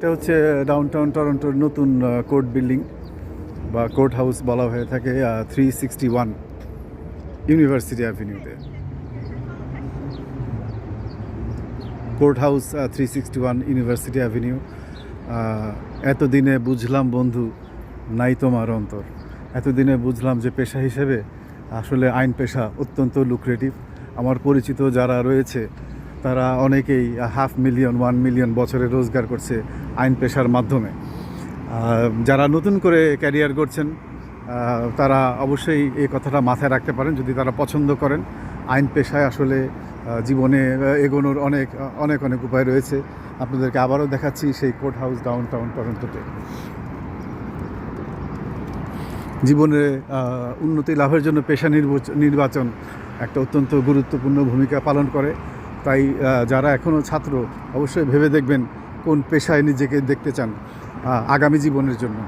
এটা হচ্ছে ডাউনটাউন টরন্টোর নতুন কোর্ট বিল্ডিং বা কোর্ট হাউস বলা হয়ে থাকে three sixty one university অ্যাভিনিউতে court house three sixty one university avenue এতদিনে বুঝলাম বন্ধু, নাই তোমার অন্তর। এতদিনে বুঝলাম যে পেশা হিসেবে আসলে আইন পেশা অত্যন্ত লুক্রেটিভ আমার পরিচিত যারা রয়েছে তারা অনেকেই হাফ মিলিয়ন, ওয়ান মিলিয়ন বছরে রোজগার করছে আইন পেশার মাধ্যমে। যারা নতুন করে ক্যারিয়ার করছেন তারা অবশ্যই এই কথাটা মাথায় রাখতে পারেন, যদি তারা পছন্দ করেন। আইন পেশায় আসলে জীবনে এগোনোর অনেক অনেক অনেক উপায় রয়েছে। আপনাদেরকে আবারও দেখাচ্ছি সেই কোর্ট হাউস ডাউন টাউন টরন্টোতে জীবনে উন্নতি লাভের জন্য পেশা নির্বাচ- নির্বাচন একটা অত্যন্ত গুরুত্বপূর্ণ ভূমিকা পালন করে। তাই যারা এখনও ছাত্র, অবশ্যই ভেবে দেখবেন কোন পেশায় নিজেকে দেখতে চান আগামী জীবনের জন্য।